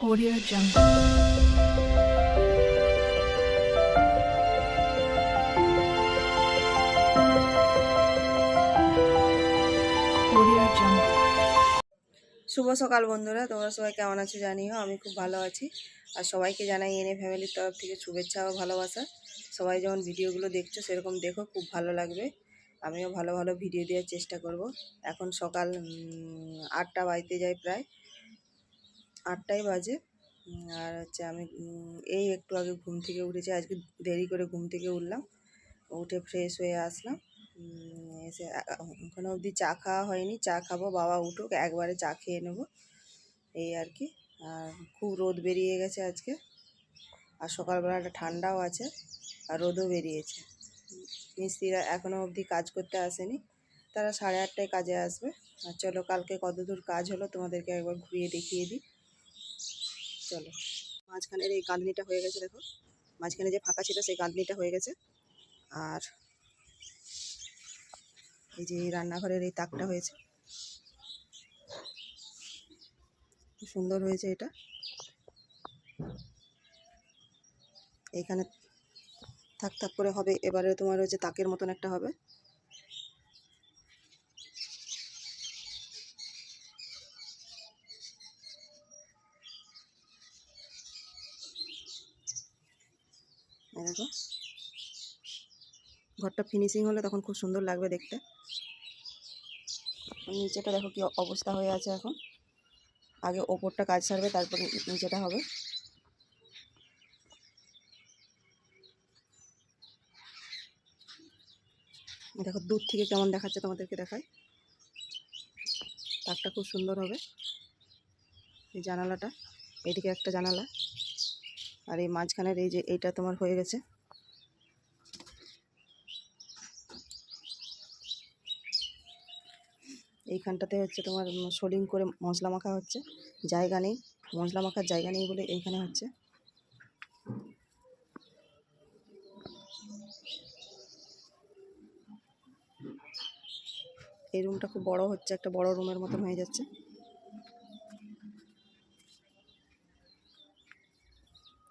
Audio Jungle. শুভ সকাল বন্ধুরা, তোমরা সবাই কেমন আছো জানিও, আমি খুব ভালো আছি। আর সবাইকে জানাই এনে ফ্যামিলির তরফ থেকে শুভেচ্ছা ও ভালোবাসা। সবাই যেমন ভিডিওগুলো দেখছ, সেরকম দেখো, খুব ভালো লাগবে। আমিও ভালো ভালো ভিডিও দেওয়ার চেষ্টা করব। এখন সকাল আটটা বাজতে যায় প্রায়। আটটাই বাজে। আর হচ্ছে আমি এই একটু আগে ঘুম থেকে উঠেছি, আজকে দেরি করে ঘুম থেকে উঠলাম। উঠে ফ্রেশ হয়ে আসলাম। এসে এখনও অবধি চা খাওয়া হয়নি। চা খাব, বাবা উঠুক, একবারে চা খেয়ে নেব। এই আর কি। আর খুব রোদ বেরিয়ে গেছে আজকে। আর সকালবেলাটা ঠান্ডাও আছে, আর রোদও বেরিয়েছে। মিস্ত্রিরা এখনও অবধি কাজ করতে আসেনি। তারা সাড়ে আটটায় কাজে আসবে। আর চলো, কালকে কতদূর কাজ হলো তোমাদেরকে একবার ঘুরিয়ে দেখিয়ে দিই। চলো। মাঝখানের এই কাঁদনিটা হয়ে গেছে, দেখো। মাঝখানে যে ফাঁকা ছিল সেই কাঁদনিটা হয়ে গেছে। আর এই যে রান্নাঘরের এই তাকটা হয়েছে। খুব সুন্দর হয়েছে এটা। এইখানে থাক থাক করে হবে। এবারে তোমার হচ্ছে তাকের মতন একটা হবে এই দেখো ঘরটা ফিনিশিং হলে তখন খুব সুন্দর লাগবে দেখতে। নিচেটা দেখো কি অবস্থা হয়ে আছে এখন। আগে ওপরটা কাজ সারবে, তারপর নিচেটা হবে। দেখো দূর থেকে কেমন দেখাচ্ছে তোমাদেরকে দেখায় তাকটা খুব সুন্দর হবে। এই জানালাটা, এদিকে একটা জানালা। আর এই মাঝখানের এই যে এইটা তোমার হয়ে গেছে। এইখানটাতে হচ্ছে তোমার সোলিং করে মশলা মাখা হচ্ছে। জায়গা নেই, মশলা মাখার জায়গা নেই বলে এইখানে হচ্ছে। এই রুমটা খুব বড় হচ্ছে, একটা বড় রুমের মতন হয়ে যাচ্ছে।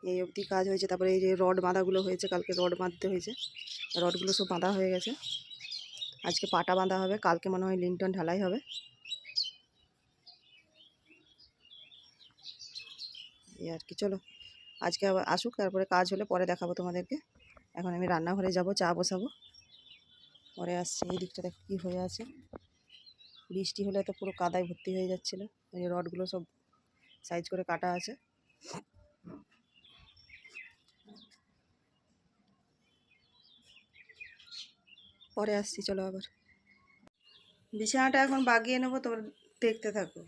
এই অবধি কাজ হয়েছে, তারপরে এই যে রড বাঁধাগুলো হয়েছে, কালকে রড বাঁধতে হয়েছে। রডগুলো সব বাঁধা হয়ে গেছে। আজকে পাটা বাঁধা হবে, কালকে মনে হয় লিন্টন ঢালাই হবে। এই আর কি, চলো। আজকে আবার আসুক, তারপরে কাজ হলে পরে দেখাবো তোমাদেরকে। এখন আমি রান্নাঘরে যাব, চা বসাবো। পরে আসছে, এই দিকটা দেখো কী হয়ে আছে। বৃষ্টি হলে তো পুরো কাদায় ভর্তি হয়ে যাচ্ছিল। এই রডগুলো সব সাইজ করে কাটা আছে। পরে আসছি চলো আবার। বিছানাটা এখন বাগিয়ে নেব তোমরা দেখতে থাকো।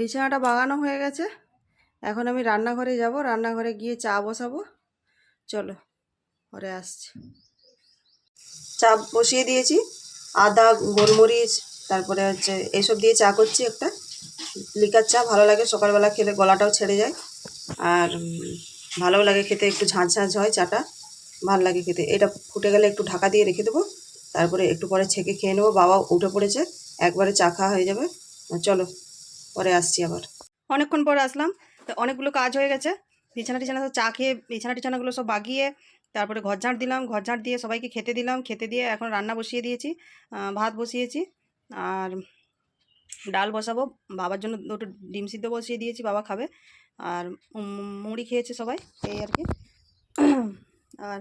বিছানাটা বাগানো হয়ে গেছে। এখন আমি রান্নাঘরে যাব, রান্নাঘরে গিয়ে চা বসাবো। চলো, পরে আসছি। চা বসিয়ে দিয়েছি, আদা, গোলমরিচ, তারপরে হচ্ছে এসব দিয়ে চা করছি একটা। লিকার চা ভালো লাগে, সকালবেলা খেলে গলাটাও ছেড়ে যায়। আর ভালোও লাগে খেতে, একটু ঝাঁঝ ঝাঁঝ হয় চাটা। ভালো লাগে খেতে। এটা ফুটে গেলে একটু ঢাকা দিয়ে রেখে দেবো। তারপরে একটু পরে ছেঁকে খেয়ে নেব। বাবা উঠে পড়েছে, একবারে চা খাওয়া হয়ে যাবে। চলো। পরে আসছি আবার। অনেকক্ষণ পরে আসলাম, তো অনেকগুলো কাজ হয়ে গেছে। বিছানা টিছানা সব চা খেয়ে, বিছানা টিছানাগুলো সব বাগিয়ে, তারপরে ঘর ঝাঁট দিলাম, ঘর ঝাঁট দিয়ে সবাইকে খেতে দিলাম, খেতে দিয়ে এখন রান্না বসিয়ে দিয়েছি ভাত বসিয়েছি, আর ডাল বসাবো, বাবার জন্য দুটো ডিম সিদ্ধ বসিয়ে দিয়েছি, বাবা খাবে, আর মুড়ি খেয়েছে সবাই, এই আর কি। আর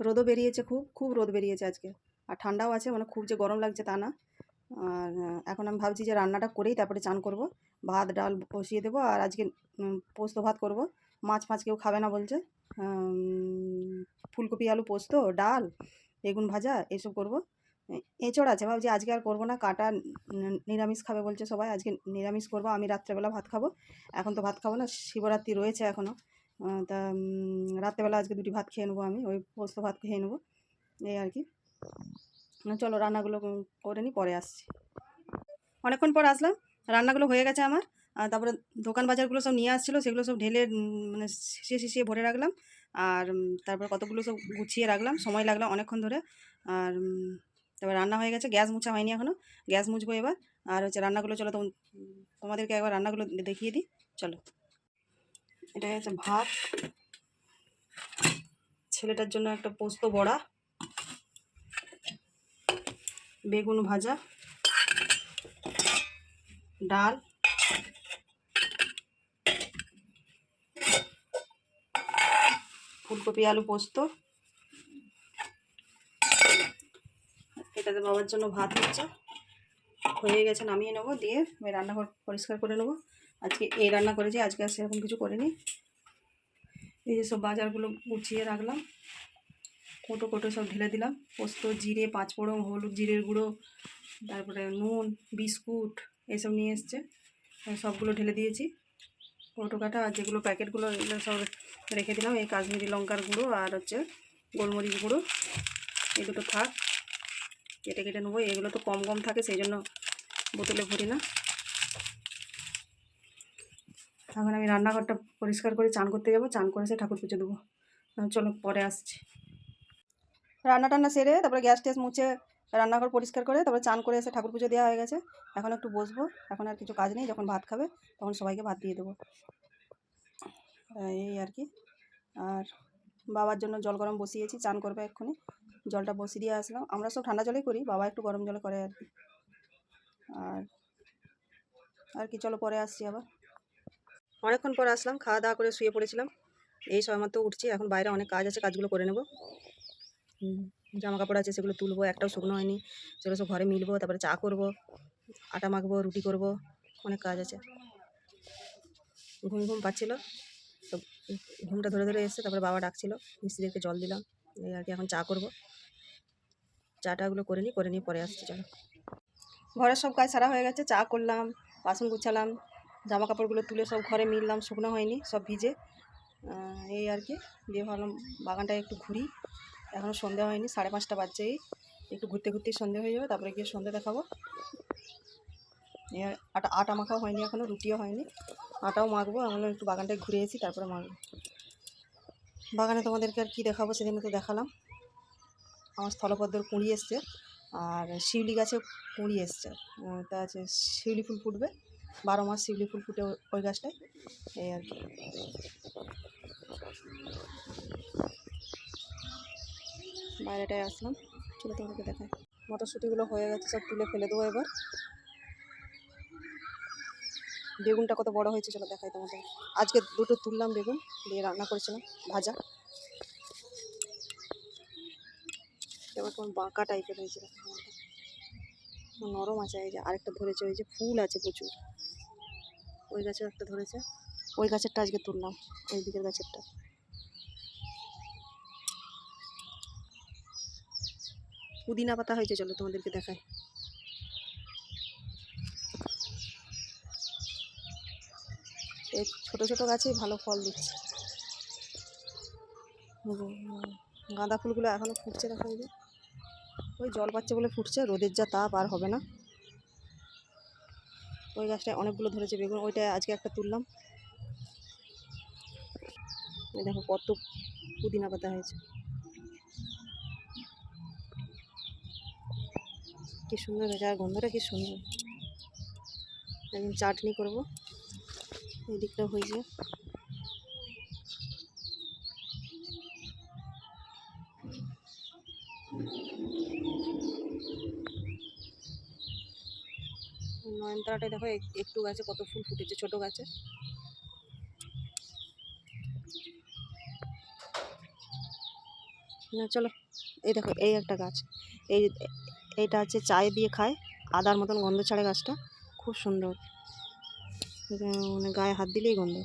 রোদও বেরিয়েছে খুব খুব রোদ বেরিয়েছে আজকে, আর ঠান্ডাও আছে মানে খুব যে গরম লাগছে তা না। আর এখন আমি ভাবছি যে রান্নাটা করেই তারপরে চান করব। ভাত, ডাল বসিয়ে দেবো আর আজকে পোস্ত ভাত করব। মাছ ফাছ কেউ খাবে না বলছে। ফুলকপি, আলু পোস্ত, ডাল, বেগুন ভাজা এসব করব। এঁচড় আছে, ভাবছি আজকে আর করব না। কাটা নিরামিষ খাবে বলছে সবাই। আজকে নিরামিষ করব। আমি রাত্রেবেলা ভাত খাব। এখন তো ভাত খাব না, শিবরাত্রি রয়েছে এখনও তা রাত্রেবেলা আজকে দুটি ভাত খেয়ে নেব আমি। ওই পোস্ত ভাত খেয়ে নেব। এই আর কি। চলো রান্নাগুলো করে নিই পরে আসছি। অনেকক্ষণ পর আসলাম, রান্নাগুলো হয়ে গেছে আমার। তারপরে দোকান বাজারগুলো সব নিয়ে আসছিল, সেগুলো সব ঢেলে মানে শিশিয়ে শিশিয়ে ভরে রাখলাম। আর তারপর কতগুলো সব গুছিয়ে রাখলাম, সময় লাগল অনেকক্ষণ ধরে। আর তারপর রান্না হয়ে গেছে, গ্যাস মুছা হয়নি এখনও গ্যাস মুছবো এবার। আর হচ্ছে রান্নাগুলো, চলো তোম- তোমাদেরকে একবার রান্নাগুলো দেখিয়ে দিই। চলো। এটা হচ্ছে ভাত। ছেলেটার জন্য একটা পোস্ত বড়া। বেগুন ভাজা, ডাল, ফুলকপি, আলু পোস্ত। এটাতে বাবার জন্য ভাত হচ্ছে। হয়ে গেছে, নামিয়ে নেব, দিয়ে আমি রান্নাঘর পরিষ্কার করে নেব। আজকে এই রান্না করেছি, আজকে আর সেরকম কিছু করিনি। এই যে সব বাজারগুলো গুছিয়ে রাখলাম। কোটো কোটো সব ঢেলে দিলাম। পোস্ত, জিরে, পাঁচফোড়ন, হলুদ, জিরের গুঁড়ো, তারপরে নুন, বিস্কুট, এসব নিয়ে এসছে। সবগুলো ঢেলে দিয়েছি। কোটো কাটা আর যেগুলো প্যাকেটগুলো এগুলো সব রেখে দিলাম। এই কাশ্মীরি লঙ্কার গুঁড়ো আর হচ্ছে গোলমরিচ গুঁড়ো। এই দুটো থাক, কেটে কেটে নেব। এগুলো তো কম কম থাকে, সেই জন্য বোতলে ভরি না। এখন আমি রান্নাঘরটা পরিষ্কার করে চান করতে যাব। চান করে সে ঠাকুর পুজো দেবো। চলো পরে আসছি। রান্না টান্না সেরে তারপরে গ্যাস ট্যাস মুছে রান্নাঘর পরিষ্কার করে তারপরে চান করে এসে ঠাকুর পুজো দেওয়া হয়ে গেছে। এখন একটু বসবো। এখন আর কিছু কাজ নেই। যখন ভাত খাবে তখন সবাইকে ভাত দিয়ে দেবো। এই আর কি। আর বাবার জন্য জল গরম বসিয়েছি। চান করবে এক্ষুনি। জলটা বসিয়ে দিয়ে আসলাম। আমরা সব ঠান্ডা জলেই করি। বাবা একটু গরম জলে করে আর কি। আর আর কি। চলো পরে আসছি আবার। অনেকক্ষণ পর আসলাম। খাওয়া দাওয়া করে শুয়ে পড়েছিলাম। এই সময় মাত্র উঠছি। এখন বাইরে অনেক কাজ আছে। কাজগুলো করে নেব। জামা কাপড় আছে সেগুলো তুলবো, একটাও শুকনো হয়নি। সেগুলো সব ঘরে মিলবো, তারপরে চা করব, আটা মাখবো, রুটি করব, অনেক কাজ আছে। ঘুম ঘুম পাচ্ছিলো। তো ঘুমটা ধরে ধরে এসছে, তারপরে বাবা ডাকছিল, মিস্ত্রিদেরকে জল দিলাম এই আর কি এখন চা করব। চাটাগুলো করে নিই, করে নিয়ে পরে আসছি, চলো। ঘরের সব কাজ সারা হয়ে গেছে, চা করলাম, বাসন গুছালাম জামা কাপড়গুলো তুলে সব ঘরে মিললাম, শুকনো হয়নি, সব ভিজে। এই আর কি, দিয়ে ভাবলাম বাগানটায় একটু ঘুরি। এখনও সন্ধে হয়নি, সাড়ে পাঁচটা বাজছেই। একটু ঘুরতে ঘুরতেই সন্ধে হয়ে যাবে, তারপরে গিয়ে সন্ধে দেখাবো। আটা আটা মাখাও হয়নি এখনও রুটিও হয়নি। আটাও মাখবো আমরা একটু বাগানটায় ঘুরে এসি, তারপরে মাখবো। বাগানে তোমাদেরকে আর কী দেখাবো সেদিনে তো দেখালাম। আমার স্থলপদ্মর কুঁড়ি এসছে, আর শিউলি গাছে কুঁড়ি এসছে। তা আছে শিউলি ফুল ফুটবে, বারো মাস শিউলি ফুল ফুটে ওই গাছটায়, এই আর কি। বাইরেটায় আসলাম। চলো তোমাদেরকে দেখাই। মটরশুঁটিগুলো হয়ে গেছে, সব তুলে ফেলে দেবো এবার। বেগুনটা কত বড় হয়েছে, চলো দেখাই তোমাদের। আজকে দুটো তুললাম বেগুন, দিয়ে রান্না করেছিলাম, ভাজা। এবার কেমন বাঁকা টাইপের হয়েছে নরম আছে, এই যে আরেকটা ধরেছে ওই যে ফুল আছে প্রচুর। ওই গাছের একটা ধরেছে। ওই গাছেরটা আজকে তুললাম, ওই দিকের গাছেরটা। পুদিনা পাতা হয়েছে, চলো তোমাদেরকে এই ছোট ছোট গাছেই ভালো ফল দিচ্ছে। গাঁদা ফুলগুলো এখনও ফুটছে দেখা যায় ওই জল পাচ্ছে বলে ফুটছে, রোদের যা তাপ আর হবে না। ওই গাছটায় অনেকগুলো ধরেছে বেগুন, ওইটায় আজকে একটা তুললাম। দেখো কত পুদিনা পাতা হয়েছে। কি সুন্দর হয়েছে আর গন্ধটা কি সুন্দর। একদিন চাটনি করব। এই দিকটাও হয়েছে। নয়নতারাটায় দেখো একটু গাছে কত ফুল ফুটেছে, ছোট গাছে। না, চলো, এই দেখো, এই একটা গাছ। এই এইটা হচ্ছে চায়ে দিয়ে খায়। আদার মতন গন্ধ ছাড়ে গাছটা। খুব সুন্দর। মানে গায়ে হাত দিলেই গন্ধ।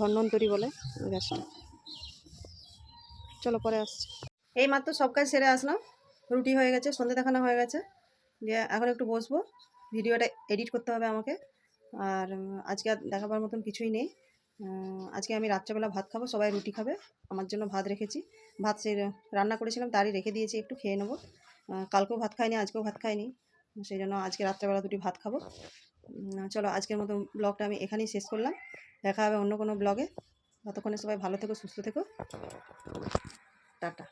ধন্বন্তরী বলে গাছটা। চলো পরে আসছি। এই মাত্র সব কাজ সেরে আসলাম। রুটি হয়ে গেছে সন্ধে দেখানো হয়ে গেছে। দিয়ে এখন একটু বসবো। ভিডিওটা এডিট করতে হবে আমাকে। আর আজকে আর দেখাবার মতন কিছুই নেই। আজকে আমি রাত্রেবেলা ভাত খাব, সবাই রুটি খাবে, আমার জন্য ভাত রেখেছি। ভাত সে রান্না করেছিলাম, তারই রেখে দিয়েছি, একটু খেয়ে নেব। কালকেও ভাত খাইনি, আজকেও ভাত খাইনি, সেই জন্য আজকে রাত্রেবেলা দুটি ভাত খাব। চলো, আজকের মতো ব্লগটা আমি এখানেই শেষ করলাম। দেখা হবে অন্য কোনো ব্লগে। ততক্ষণে সবাই ভালো থেকো, সুস্থ থেকো। টাটা।